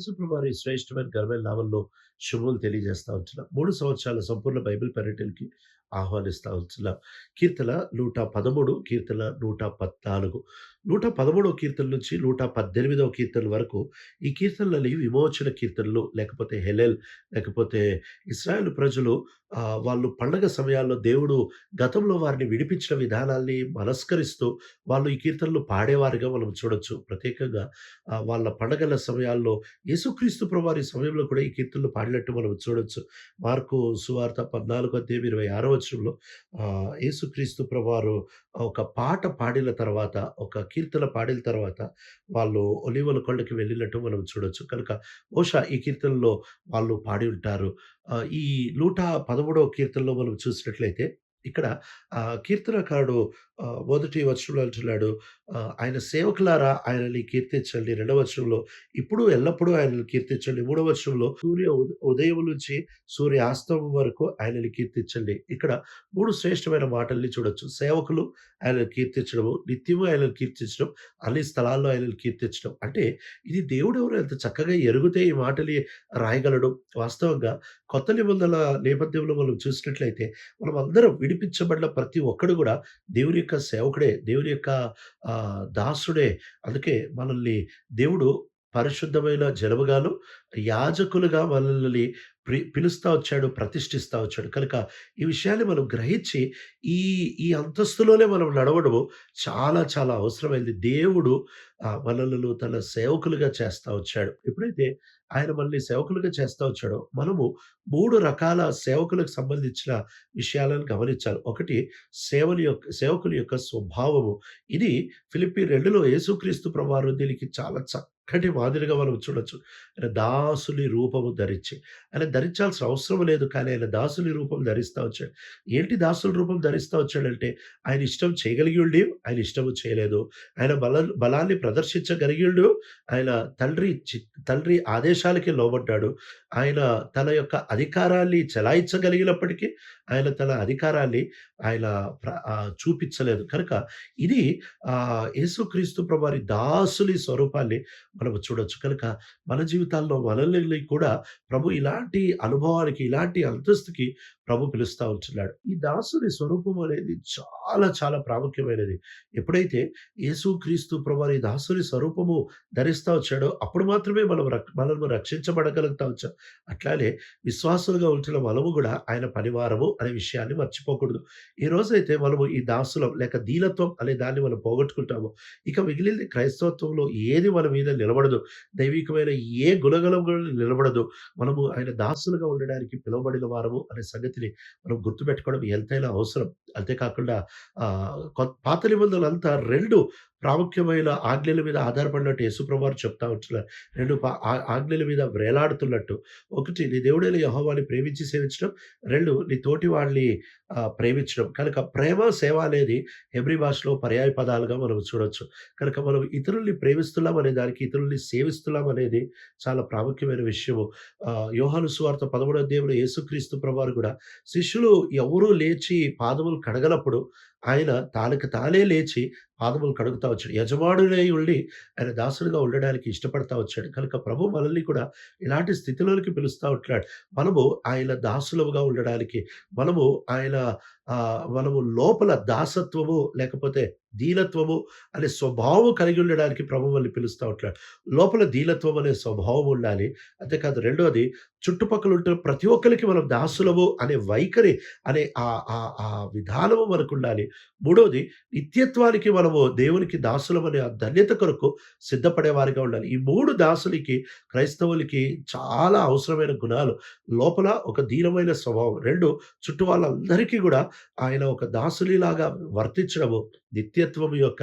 యేసుప్రభు వారి శ్రేష్టమైన ఘనమైన నావల్లో శుభములు తెలియజేస్తా ఉంటున్నాం. మూడు సంవత్సరాల సంపూర్ణ బైబిల్ పర్యటనకి ఆహ్వానిస్తా ఉంటున్నాం. కీర్తన 113, కీర్తన నూట పదమూడవ కీర్తన నుంచి 118 కీర్తన వరకు ఈ కీర్తనలని విమోచన కీర్తనలు లేకపోతే హెలెల్ లేకపోతే ఇశ్రాయేలు ప్రజలు వాళ్ళు పండగ సమయాల్లో దేవుడు గతంలో వారిని విడిపించిన విధానాల్ని మనస్కరిస్తూ వాళ్ళు ఈ కీర్తనలు పాడేవారుగా మనం చూడొచ్చు. ప్రత్యేకంగా వాళ్ళ పండగల సమయాల్లో యేసుక్రీస్తు ప్రభువారి సమయంలో కూడా ఈ కీర్తనలు పాడినట్టు మనం చూడొచ్చు. మార్కు సువార్త 14 అధ్యాయం ఇరవై ఆరో వచ్చంలో యేసుక్రీస్తు ప్రభారు ఒక పాట పాడిన తర్వాత, ఒక కీర్తన పాడిన తర్వాత వాళ్ళు ఒలివల కొండకి వెళ్ళినట్టు మనం చూడొచ్చు. కనుక బహుశా ఈ కీర్తనలో వాళ్ళు పాడి ఉంటారు. ఈ నూట పదమూడవ కీర్తనలో మనం చూసినట్లయితే ఇక్కడ కీర్తనకారుడు మొదటి వచనంలో అంటున్నాడు ఆయన సేవకులారా ఆయనని కీర్తించండి. రెండవ వచనంలో ఇప్పుడు ఎల్లప్పుడూ ఆయనను కీర్తించండి. మూడవ వచనంలో సూర్య ఉదయం నుంచి సూర్యాస్తమం వరకు ఆయనని కీర్తించండి. ఇక్కడ మూడు శ్రేష్టమైన మాటల్ని చూడొచ్చు. సేవకులు ఆయనను కీర్తించడము, నిత్యము ఆయనను కీర్తించడం, అన్ని స్థలాల్లో ఆయనను కీర్తించడం. అంటే ఇది దేవుడెవరో ఎంత చక్కగా ఎరుగుతే ఈ మాటలు రాయగలడు. వాస్తవంగా కొత్త నిబంధనల నేపథ్యంలో మనం చూసినట్లయితే మనం అందరం విడిపించబడిన ప్రతి ఒక్కడు కూడా దేవుని యొక్క సేవకుడే. దేవుని యొక్క దాసుడే. అందుకే మనల్ని దేవుడు పరిశుద్ధమైన జలముగాను యాజకులుగా వాళ్ళని ప్రి పిలుస్తా వచ్చాడు, ప్రతిష్ఠిస్తా వచ్చాడు. కనుక ఈ విషయాన్ని మనం గ్రహించి ఈ ఈ అంతస్తులోనే మనం నడవడము చాలా చాలా అవసరమైంది. దేవుడు ఆహ్, మనలను తన సేవకులుగా చేస్తా వచ్చాడు. ఎప్పుడైతే ఆయన మనల్ని సేవకులుగా చేస్తా వచ్చాడో మనము మూడు రకాల సేవకులకు సంబంధించిన విషయాలను గమనించాలి. ఒకటి సేవల యొక్క సేవకుల యొక్క స్వభావము. ఇది ఫిలిపి రెండులో యేసుక్రీస్తు ప్రభువారు దీనికి చాలా చక్కటి మాదిరిగా మనం చూడొచ్చు. దా దాసుని రూపము ధరించి ఆయన ధరించాల్సిన అవసరం లేదు. కానీ ఆయన దాసుని రూపం ధరిస్తా వచ్చాడు. ఏంటి దాసుల రూపం ధరిస్తా వచ్చాడంటే ఆయన ఇష్టం చేయగలిగిండి, ఆయన ఇష్టము చేయలేదు. ఆయన బల బలాన్ని ప్రదర్శించగలిగిండు. ఆయన తండ్రి తండ్రి ఆదేశాలకి లోబడ్డాడు. ఆయన తన యొక్క అధికారాన్ని చెలాయించగలిగినప్పటికీ ఆయన తన అధికారాన్ని ఆయన చూపించలేదు. కనుక ఇది యేసుక్రీస్తు ప్రభారి దాసుని స్వరూపాన్ని మనము చూడొచ్చు. కనుక మన జీవితాల్లో మనల్ని కూడా ప్రభు ఇలాంటి అనుభవానికి, ఇలాంటి అంతస్తుకి ప్రభు పిలుస్తా ఉంటున్నాడు. ఈ దాసుని స్వరూపం అనేది చాలా చాలా ప్రాముఖ్యమైనది. ఎప్పుడైతే యేసుక్రీస్తు ప్రభువారి దాసుని స్వరూపము ధరిస్తూ వచ్చాడో అప్పుడు మాత్రమే మనం రక్ మనము రక్షించబడగలుగుతా వచ్చాం. అట్లానే విశ్వాసులుగా ఉంచిన మనము కూడా ఆయన పనివారము అనే విషయాన్ని మర్చిపోకూడదు. ఈ రోజైతే మనము ఈ దాసులం లేక దీనత్వం అనే దాన్ని మనం పోగొట్టుకుంటామో ఇక మిగిలింది క్రైస్తవత్వంలో ఏది మన మీద నిలబడదు. దైవికమైన ఏ గుణగలం కూడా నిలబడదు. మనము ఆయన దాసులుగా ఉండడానికి పిలువబడిన వారము అనే సంగతిని మనం గుర్తుపెట్టుకోవడం ఎంతైనా అవసరం. అంతేకాకుండా పాత నిబంధనలు అంతా రెండు ప్రాముఖ్యమైన ఆజ్ఞల మీద ఆధారపడినట్టు యేసుప్రభువారు చెప్తా ఉంటున్నారు. 2 ప ఆ ఆజ్ఞల మీద వ్రేలాడుతున్నట్టు. ఒకటి నీ దేవుడైన యహోవాని ప్రేమించి సేవించడం. రెండు నీ తోటి వాళ్ళని ప్రేమించడం. కనుక ప్రేమ, సేవ అనేది హెబ్రీ భాషలో పర్యాయ పదాలుగా మనం చూడొచ్చు. కనుక మనం ఇతరుల్ని ప్రేమిస్తున్నాం అనే దానికి ఇతరుల్ని సేవిస్తున్నాం అనేది చాలా ప్రాముఖ్యమైన విషయము. యోహాను సువార్త 13 దేవుడు యేసుక్రీస్తు ప్రభువారు కూడా శిష్యులు ఎవరూ లేచి పాదములు కడగలప్పుడు ఆయన తనకు తానే లేచి పాదములు కడుగుతా వచ్చాడు. యజమానుడై ఉండి ఆయన దాసుడుగా ఉండడానికి ఇష్టపడతా వచ్చాడు. కనుక ప్రభు మనల్ని కూడా ఇలాంటి స్థితిలోకి పిలుస్తూ ఉంటున్నాడు. మనము ఆయన దాసులముగా ఉండడానికి, మనము ఆయన మనము లోపల దాసత్వము లేకపోతే దీనత్వము అనే స్వభావం కలిగి ఉండడానికి ప్రభు పిలుస్తూ ఉంటాడు లోపల దీనత్వం అనే స్వభావం ఉండాలి. అంతేకాదు రెండోది చుట్టుపక్కల ఉంటున్న ప్రతి ఒక్కరికి మనం దాసులము అనే వైఖరి అనే ఆ విధానము మనకు ఉండాలి మూడోది నిత్యత్వానికి మనము దేవునికి దాసులమనే ఆ ధన్యత కొరకు సిద్ధపడేవారిగా ఉండాలి. ఈ మూడు దాసులకి క్రైస్తవులకి చాలా అవసరమైన గుణాలు. లోపల ఒక దీనమైన స్వభావం. రెండు చుట్టూ వాళ్ళందరికీ కూడా ఆయన ఒక దాసునిలాగా వర్తించడము. నిత్యత్వం యొక్క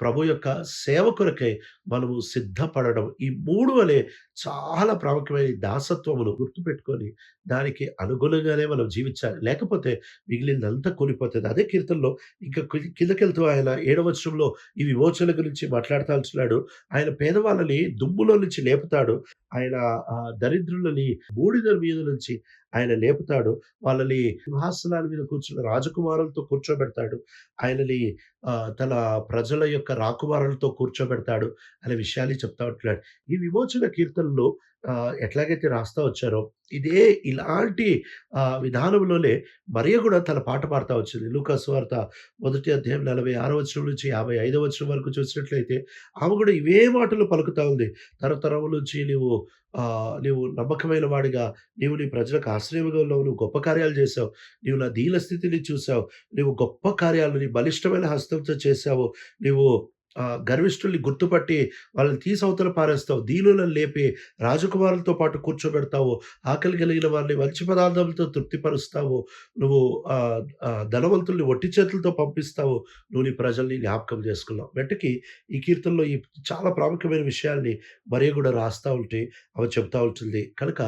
ప్రభు యొక్క సేవ కొరకై మనము సిద్ధపడడం. ఈ మూడు అనే చాలా ప్రాముఖ్యమైన దాసత్వమును గుర్తుపెట్టుకొని దానికి అనుగుణంగానే మనం జీవించాలి. లేకపోతే మిగిలిందంతా కోల్పోతుంది అదే కీర్తనలో ఇంకా కిందకెళ్తూ ఆయన ఏడవచనంలో ఈ విమోచన గురించి మాట్లాడతాల్చున్నాడు ఆయన పేదవాళ్ళని దుమ్ములో నుంచి లేపుతాడు. ఆయన దరిద్రులని బూడిద మీద నుంచి ఆయన లేపుతాడు. వాళ్ళని సింహాసనాల మీద కూర్చున్న రాజకుమారులతో కూర్చోబెడతాడు. ఆయనని తన ప్రజల యొక్క రాకుమారులతో కూర్చోబెడతాడు అనే విషయాన్ని చెప్తా ఉంటున్నాడు. ఈ విమోచన కీర్తనలో ఎట్లాగైతే రాస్తా వచ్చారో ఇదే ఇలాంటి విధానంలోనే మరియ కూడా తన పాట పాడుతూ వచ్చింది. లూకాస్ వార్త మొదటి అధ్యాయం నలభై ఆరో వచ్చిన నుంచి యాభై ఐదో వచ్చిన వరకు చూసినట్లయితే ఆమె కూడా ఇవే మాటలు పలుకుతా ఉంది. తరతరం నుంచి నీవు నీవు నమ్మకమైన వాడిగా, నీవు నీ ప్రజలకు ఆశ్రయంగా ఉన్నావు. నువ్వు గొప్ప కార్యాలు చేసావు నీవు నా దీన స్థితిని చూసావు. నీవు గొప్ప కార్యాలు నీ బలిష్టమైన హస్తంతో చేసావు నీవు గర్విష్ఠుల్ని గుర్తుపట్టి వాళ్ళని తీసవతల పారేస్తావు. దీనులను లేపి రాజకుమారులతో పాటు కూర్చోబెడతావు. ఆకలి కలిగిన వారిని మంచి పదార్థాలతో తృప్తిపరుస్తావు. నువ్వు ధనవంతుల్ని ఒట్టి చేతులతో పంపిస్తావు. నువ్వు నీ ప్రజల్ని జ్ఞాపకం చేసుకున్నావు. వెంటకి ఈ కీర్తనలో ఈ చాలా ప్రాముఖ్యమైన విషయాల్ని మరీ కూడా రాస్తా ఉంటే అవి చెప్తా ఉంటుంది. కనుక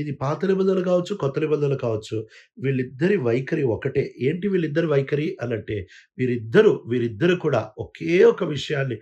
ఇది పాత నిబంధనలు కావచ్చు, కొత్త నిబంధనలు కావచ్చు. వీళ్ళిద్దరి వైఖరి ఒకటే. ఏంటి వీళ్ళిద్దరి వైఖరి అనంటే వీరిద్దరు, వీరిద్దరు కూడా ఒకే ఒక విషయాన్ని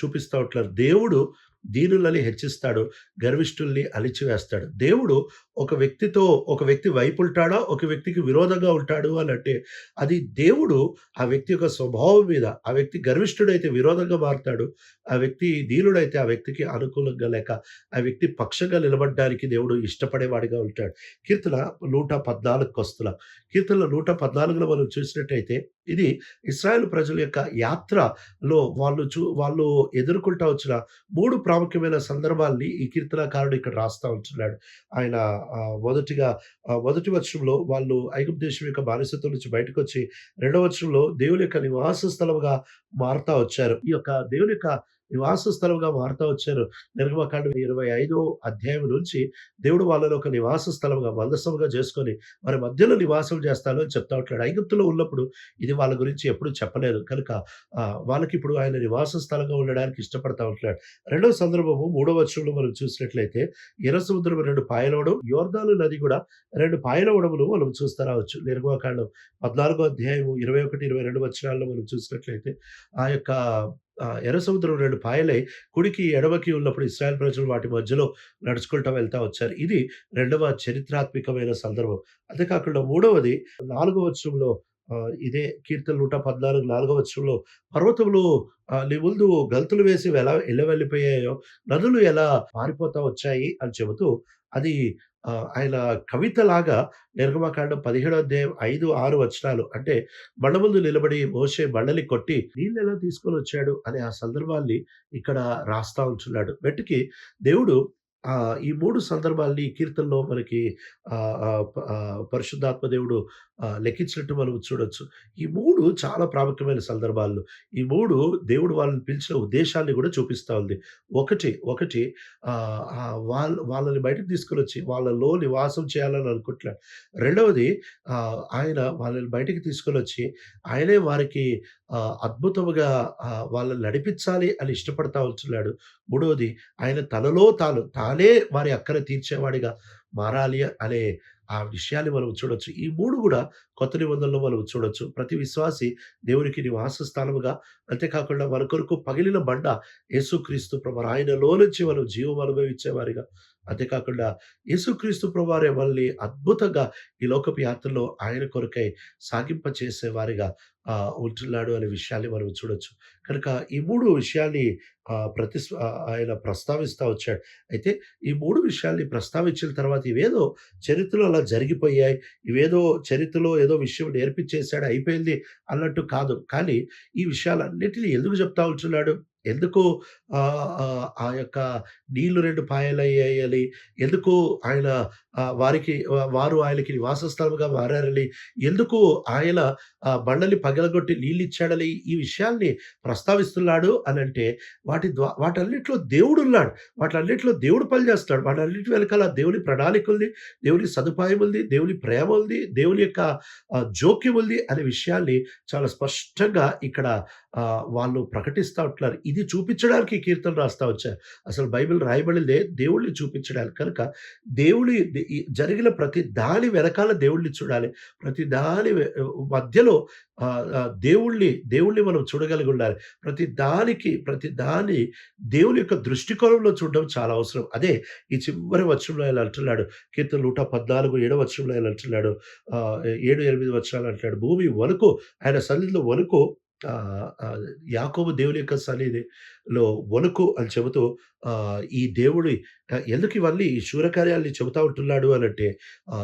చూపిస్తూ చూపిస్తా ఉంటున్నారు. దేవుడు దీనులని హెచ్చిస్తాడు. గర్విష్ఠుల్ని అలిచివేస్తాడు దేవుడు ఒక వ్యక్తితో ఒక వ్యక్తి వైపు ఉంటాడా ఒక వ్యక్తికి విరోధంగా ఉంటాడు అనంటే అది దేవుడు ఆ వ్యక్తి యొక్క స్వభావం మీద ఆ వ్యక్తి గర్విష్ఠుడైతే విరోధంగా మారుతాడు ఆ వ్యక్తి దీనుడైతే ఆ వ్యక్తికి అనుకూలంగా లేక ఆ వ్యక్తి పక్షంగా నిలబడడానికి దేవుడు ఇష్టపడేవాడిగా ఉంటాడు. కీర్తన 114కొస్తున్నాం. కీర్తనలో 114లో మనం చూసినట్టయితే ఇది ఇస్రాయల్ ప్రజల యొక్క యాత్రలో వాళ్ళు చూ వాళ్ళు ఎదుర్కొంటా వచ్చిన మూడు ప్రాముఖ్యమైన సందర్భాల్ని ఈ కీర్తనకారుడు ఇక్కడ రాస్తా ఉంటున్నాడు. ఆయన మొదటిగా మొదటి వచనంలో వాళ్ళు ఐగుప్తు దేశం యొక్క బానిసత్వం నుంచి బయటకొచ్చి, రెండవ వచనంలో దేవుని యొక్క నివాస స్థలముగా మారుతా వచ్చారు. ఈ యొక్క దేవుని యొక్క నివాస స్థలముగా మారుతా వచ్చారు. నిర్మకాండ ఇరవై ఐదో అధ్యాయం నుంచి దేవుడు వాళ్ళలో ఒక నివాస స్థలంగా మందసముగా చేసుకొని వారి మధ్యలో నివాసం చేస్తాను అని చెప్తా ఉంటాడు ఐగుప్తులో ఉన్నప్పుడు ఇది వాళ్ళ గురించి ఎప్పుడు చెప్పలేదు. కనుక వాళ్ళకి ఇప్పుడు ఆయన నివాస స్థలంగా ఉండడానికి ఇష్టపడతా ఉంటున్నాడు. రెండవ సందర్భము మూడవ వర్షంలో మనం చూసినట్లయితే ఎర్ర సముద్రం రెండు పాయలవడం, యోర్దాను నది కూడా రెండు పాయలవడములు మనం చూస్తా రావచ్చు. నిర్గమకాండం 14 అధ్యాయము 21, 22 వచనాల్లో మనం చూసినట్లయితే ఆ యొక్క ఎర్ర సముద్రం రెండు పాయలై కుడికి, ఎడమకి ఉన్నప్పుడు ఇస్రాయల్ ప్రజలు వాటి మధ్యలో నడుచుకుంటూ వెళ్తా వచ్చారు. ఇది రెండవ చరిత్రాత్మకమైన సందర్భం. అంతేకాకుండా మూడవది నాలుగవ వచ్చంలో ఇదే కీర్తన 114 నాలుగో వచనంలో పర్వతములు ఆహ్, నీ ముందు గంతులు వేసి ఎలా ఎలా వెళ్ళిపోయాయో, నదులు ఎలా పారిపోతా వచ్చాయి అని చెబుతూ అది ఆయన కవితలాగా నిర్గమకాండం 17 అధ్యాయం 5, 6 వచనాలు అంటే బండ ముందు నిలబడి మోసే బండలి కొట్టి నీళ్ళలో తీసుకొని వచ్చాడు అనే ఆ సందర్భాల్ని ఇక్కడ రాస్తా ఉంటున్నాడు. వెంటకి దేవుడు ఈ మూడు సందర్భాల్ని ఈ కీర్తనలో మనకి పరిశుద్ధాత్మ దేవుడు లెక్కించినట్టు మనం చూడొచ్చు. ఈ మూడు చాలా ప్రాముఖ్యమైన సందర్భాలు. ఈ మూడు దేవుడు వాళ్ళని పిలిచిన ఉద్దేశాన్ని కూడా చూపిస్తూ ఉంది. ఒకటి, ఒకటి వాళ్ళ వాళ్ళని బయటకు వచ్చి వాళ్ళలో నివాసం చేయాలని అనుకుంటున్నాడు. రెండవది ఆయన వాళ్ళని బయటికి తీసుకొనొచ్చి ఆయనే వారికి అద్భుతముగా వాళ్ళని నడిపించాలి అని ఇష్టపడతా ఉంటున్నాడు. మూడవది ఆయన తనలో తాను తాను వారి అక్కర తీర్చేవాడిగా మారాలి అనే ఆ విషయాన్ని మనం చూడొచ్చు. ఈ మూడు కూడా కొత్త నిబంధనలో మనం చూడొచ్చు. ప్రతి విశ్వాసి దేవునికి నివాస స్థానముగా అంతేకాకుండా మన కొరకు పగిలిన బండ యేసుక్రీస్తు ప్రభు ఆయనలో నుంచి మనం జీవం అనుభవించేవారిగా అంతేకాకుండా యేసుక్రీస్తు ప్రభువారే వాళ్ళని అద్భుతంగా ఈ లోకపు యాత్రలో ఆయన కొరకై సాగింప చేసేవారిగా ఉంటున్నాడు అనే విషయాన్ని మనం చూడొచ్చు. కనుక ఈ మూడు విషయాల్ని ప్రతి ప్రతిస్ ఆయన ప్రస్తావిస్తా వచ్చాడు. అయితే ఈ మూడు విషయాల్ని ప్రస్తావించిన తర్వాత ఇవేదో చరిత్రలో అలా జరిగిపోయాయి. ఇవేదో చరిత్రలో ఏదో విషయం నేర్పించేసాడు అయిపోయింది అన్నట్టు కాదు. కానీ ఈ విషయాలన్నిటిని ఎందుకు చెప్తా ఉంటున్నాడు? ఎందుకు ఆ యొక్క నీళ్ళు 2 పాయలయ్యాయని, ఎందుకు ఆయన వారికి వారు ఆయనకి నివాసస్థలముగా మారారని, ఎందుకు ఆయన ఆహ్, బండని పగలగొట్టి నీళ్ళిచ్చాడని ఈ విషయాల్ని ప్రస్తావిస్తున్నాడు అని అంటే వాటి ద్వా వాటన్నిటిలో దేవుడున్నాడు. వాటన్నిటిలో దేవుడు పనిచేస్తాడు. వాటన్నిటి వెనకాల దేవుని ప్రణాళిక ఉంది. దేవుని సదుపాయం ఉంది. దేవుని ప్రేమ ఉంది. దేవుని యొక్క జోక్యం ఉంది అనే విషయాన్ని చాలా స్పష్టంగా ఇక్కడ వాళ్ళు ప్రకటిస్తూ ఉంటున్నారు. ఇది చూపించడానికి కీర్తన కీర్తనలు రాస్తా వచ్చారు. అసలు బైబిల్ రాయబడిందే దేవుడిని చూపించడానికి. కనుక దేవుడి జరిగిన ప్రతి దాని వెనకాల దేవుడిని చూడాలి. ప్రతి దాని మధ్యలో దేవుణ్ణి దేవుణ్ణి మనం చూడగలిగి ఉండాలి. ప్రతి దానికి, ప్రతి దాని దేవుని యొక్క దృష్టికోణంలో చూడడం చాలా అవసరం. అదే ఈ చివరి వచనంలో ఆయన అంటున్నాడు. కీర్తన 114 ఏడో వచనంలో ఆయన అంటున్నాడు. ఏడు ఎనిమిది వచనాలు అంటున్నాడు. భూమి వణుకు ఆయన సన్నిధిలో వణుకు యాకోబు దేవుని యొక్క సన్నిధిలో వణుకు అని చెబుతూ ఈ దేవుడి ఎందుకు ఇవన్నీ ఈ శూరకార్యాల్ని చెబుతా ఉంటున్నాడు అనంటే అంటే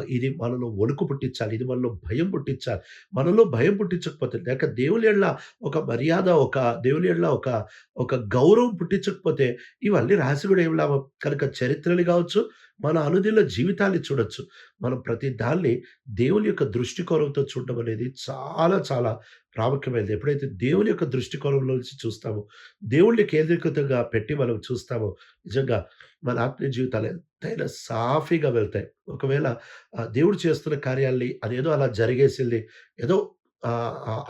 ఇది మనలో వణుకు పుట్టించాలి. ఇది మనలో భయం పుట్టించాలి. మనలో భయం పుట్టించకపోతే లేక దేవుని ఎళ్ళ ఒక మర్యాద, ఒక దేవుని ఎళ్ళ ఒక, ఒక గౌరవం పుట్టించకపోతే ఇవన్నీ రాసి కూడా ఏం లాభం? కనుక చరిత్రలు కావచ్చు, మన అనుదిన జీవితాన్ని చూడొచ్చు. మనం ప్రతి దాన్ని దేవుని యొక్క దృష్టికోణంతో చూడడం అనేది చాలా చాలా ప్రాముఖ్యమైనది. ఎప్పుడైతే దేవుని యొక్క దృష్టికోణంలో నుంచి చూస్తామో, దేవుడిని కేంద్రీకృతంగా పెట్టి మనం చూస్తామో నిజంగా మన ఆత్మీయ జీవితాలు ఎంతైనా సాఫీగా వెళ్తాయి. ఒకవేళ దేవుడు చేస్తున్న కార్యాల్ని అదేదో అలా జరిగేసింది. ఏదో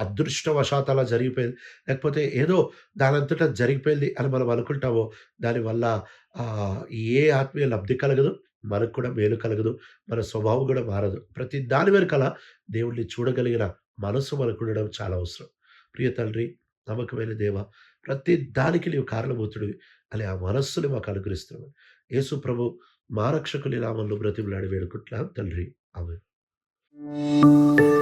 అదృష్టవశాత్ అలా జరిగిపోయింది. లేకపోతే ఏదో దానంతట జరిగిపోయింది అని మనం అనుకుంటామో దానివల్ల ఏ ఆత్మీయ లబ్ధి కలగదు. మనకు కూడా మేలు కలగదు. మన స్వభావం కూడా మారదు. ప్రతి దాని వెనకాల దేవుణ్ణి చూడగలిగిన మనస్సు మనకుండడం చాలా అవసరం. ప్రియ తండ్రి, నమ్మకమైన దేవ ప్రతి దానికి నీవు కారణభూతుడివి అని ఆ మనస్సుని మాకు అనుగ్రహిస్తున్నావు. యేసు ప్రభు మా రక్షకుని నామంలో బ్రతిమలాడి వేడుకుంటున్నాం తండ్రి. ఆమేన్.